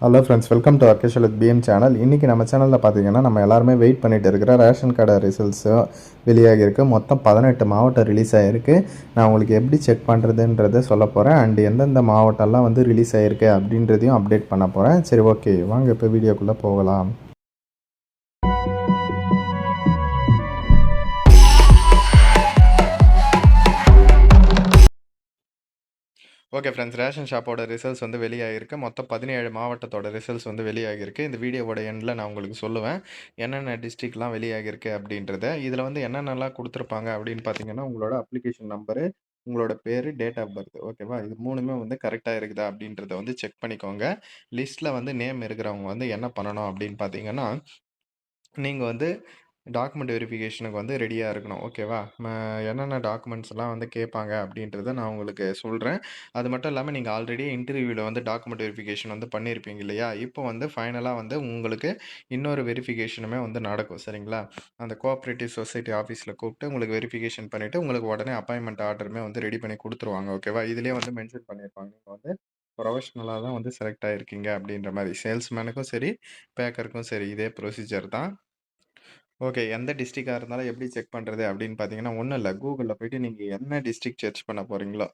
Hello friends welcome to அர்கேஷல் with PM channel இன்றைக்கி நம்ம சேனலில் பார்த்தீங்கன்னா நம்ம எல்லாருமே வெயிட் பண்ணிட்டு இருக்கிற ரேஷன் கார்டு ரிசல்ட்ஸும் வெளியாகிருக்கு மொத்தம் பதினெட்டு மாவட்டம் ரிலீஸ் ஆகிருக்கு நான் உங்களுக்கு எப்படி செக் பண்ணுறதுன்றதை சொல்ல போகிறேன் அண்ட் எந்தெந்த மாவட்டம்லாம் வந்து ரிலீஸ் ஆகிருக்கு அப்படின்றதையும் அப்டேட் பண்ண போகிறேன் சரி ஓகே வாங்க இப்போ வீடியோக்குள்ளே போகலாம். ஓகே ஃப்ரெண்ட்ஸ் ரேஷன் ஷாப்போட ரிசல்ட்ஸ் வந்து வெளியாகிருக்கு மொத்தம் பதினேழு மாவட்டத்தோட ரிசல்ட்ஸ் வந்து வெளியாகிருக்கு. இந்த வீடியோவோட எண்டில் நான் உங்களுக்கு சொல்லுவேன் என்னென்ன டிஸ்ட்ரிக்ட்லாம் வெளியாகிருக்கு அப்படின்றத. இதில் வந்து என்னென்னலாம் கொடுத்துருப்பாங்க அப்படின்னு பார்த்தீங்கன்னா உங்களோட அப்ளிகேஷன் நம்பரு உங்களோட பேர் டேட் ஆஃப் பர்த் ஓகேவா இது மூணுமே வந்து கரெக்டாக இருக்குதா அப்படின்றத வந்து செக் பண்ணிக்கோங்க. லிஸ்ட்டில் வந்து நேம் இருக்கிறவங்க வந்து என்ன பண்ணணும் அப்படின்னு பார்த்தீங்கன்னா நீங்கள் வந்து டாக்குமெண்ட் வெரிஃபிகேஷனுக்கு வந்து ரெடியாக இருக்கணும். ஓகேவா என்னென்ன டாக்குமெண்ட்ஸ்லாம் வந்து கேட்பாங்க அப்படின்றத நான் உங்களுக்கு சொல்கிறேன் அது மட்டும் இல்லாமல் நீங்கள் ஆல்ரெடி இன்டர்வியூவில் வந்து டாக்குமெண்ட் வெரிஃபிகேஷன் வந்து பண்ணியிருப்பீங்க இல்லையா? இப்போ வந்து ஃபைனலாக வந்து உங்களுக்கு இன்னொரு வெரிஃபிகேஷனுமே வந்து நடக்கும். சரிங்களா? அந்த கோஆப்ரேட்டிவ் சொசைட்டி ஆஃபீஸில் கூப்பிட்டு உங்களுக்கு வெரிஃபிகேஷன் பண்ணிவிட்டு உங்களுக்கு உடனே அப்பாயின்மெண்ட் ஆர்டருமே வந்து ரெடி பண்ணி கொடுத்துருவாங்க. ஓகேவா இதுலேயே வந்து மென்ஷன் பண்ணியிருப்பாங்க. நீங்கள் வந்து ப்ரொஃபஷ்னலாக தான் வந்து செலக்ட் ஆகிருக்கீங்க அப்படின்ற மாதிரி. சேல்ஸ்மேனுக்கும் சரி பேக்கருக்கும் சரி இதே ப்ரொசீஜர் தான். ஓகே. எந்த டிஸ்ட்ரிக்ட்டா இருந்தாலும் எப்படி செக் பண்றது அப்படின்னு பார்த்தீங்கன்னா, ஒண்ணும் இல்ல. கூகுளில் போயிட்டு நீங்க என்ன டிஸ்ட்ரிக்ட் சர்ச் பண்ண போறீங்களோ,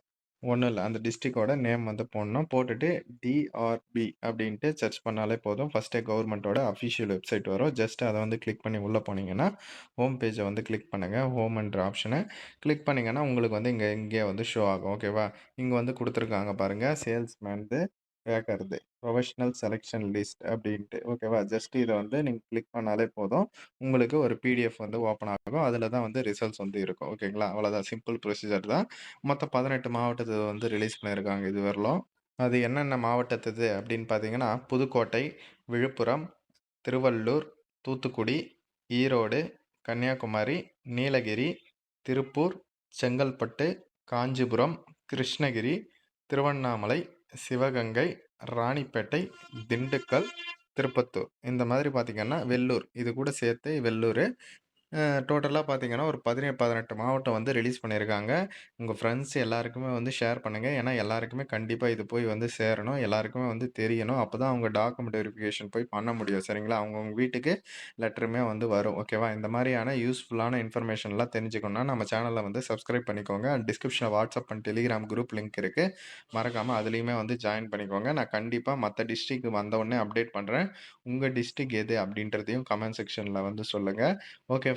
ஒண்ணும் இல்ல. அந்த டிஸ்ட்ரிக்ட்டோட நேம் வந்து போடணும். போட்டுட்டு டிஆர்பி அப்படின்ட்டு சர்ச் பண்ணாலே போதும். ஃபர்ஸ்ட்டே கவர்மெண்ட்டோட அஃபிஷியல் வெப்சைட் வரும். ஜஸ்ட் அத வந்து கிளிக் பண்ணி உள்ள போனீங்கன்னா, ஹோம் பேஜ வந்து கிளிக் பண்ணுங்க. ஹோம்ன்ற ஆப்ஷன கிளிக் பண்ணீங்கன்னா, உங்களுக்கு வந்து இங்க இங்கேயே வந்து ஷோ ஆகும். ஓகேவா? இங்க வந்து குடுத்துருக்காங்க பாருங்க. சேல்ஸ்மேன்து பேக்கர்து ப்ரொஃபஷ்னல் செலெக்ஷன் லிஸ்ட் அப்படின்ட்டு. ஓகேவா? ஜஸ்ட் இதை வந்து நீங்கள் கிளிக் பண்ணாலே போதும். உங்களுக்கு ஒரு பிடிஎஃப் வந்து ஓப்பன் ஆகும். அதில் தான் வந்து ரிசல்ட்ஸ் வந்து இருக்கும். ஓகேங்களா? அவ்வளோதான் சிம்பிள் ப்ரொசீஜர் தான். மொத்தம் பதினெட்டு மாவட்டத்தை வந்து ரிலீஸ் பண்ணியிருக்காங்க இதுவரையிலும். அது என்னென்ன மாவட்டத்துது அப்படின்னு பார்த்தீங்கன்னா, புதுக்கோட்டை, விழுப்புரம், திருவள்ளூர், தூத்துக்குடி, ஈரோடு, கன்னியாகுமரி, நீலகிரி, திருப்பூர், செங்கல்பட்டு, காஞ்சிபுரம், கிருஷ்ணகிரி, திருவண்ணாமலை, சிவகங்கை, ராணிப்பேட்டை, திண்டுக்கல், திருப்பத்தூர். இந்த மாதிரி பார்த்திங்கன்னா வெள்ளூர் இது கூட சேர்த்து வெள்ளூர் டோட்டலாக பார்த்தீங்கன்னா, ஒரு 17, 18 மாவட்டம் வந்து ரிலீஸ் பண்ணியிருக்காங்க. உங்கள் ஃப்ரெண்ட்ஸ் எல்லாருக்குமே வந்து ஷேர் பண்ணுங்கள் ஏன்னா, எல்லாருக்குமே கண்டிப்பாக இது போய் வந்து சேரணும். எல்லாருக்குமே வந்து தெரியணும். அப்போ தான் அவங்க டாக்குமெண்ட் வெரிஃபிகேஷன் போய் பண்ண முடியும். சரிங்களா? அவங்கவுங்க வீட்டுக்கு லெட்டருமே வந்து வரும். ஓகேவா? இந்த மாதிரியான யூஸ்ஃபுல்லான இன்ஃபர்மேஷன்லாம் தெரிஞ்சுக்கணும்னா, நம்ம சேனலை வந்து சப்ஸ்கிரைப் பண்ணிக்கோங்க. டிஸ்கிரிப்ஷனில் WhatsApp and Telegram group link இருக்குது மறக்காமல் அதுலேயுமே வந்து ஜாயின் பண்ணிக்கோங்க. நான் கண்டிப்பாக மற்ற டிஸ்ட்ரிக்கு வந்தவுடனே அப்டேட் பண்ணுறேன் உங்கள் டிஸ்ட்ரிக் எது அப்படின்றதையும் கமெண்ட் செக்ஷனில் வந்து சொல்லுங்கள் okay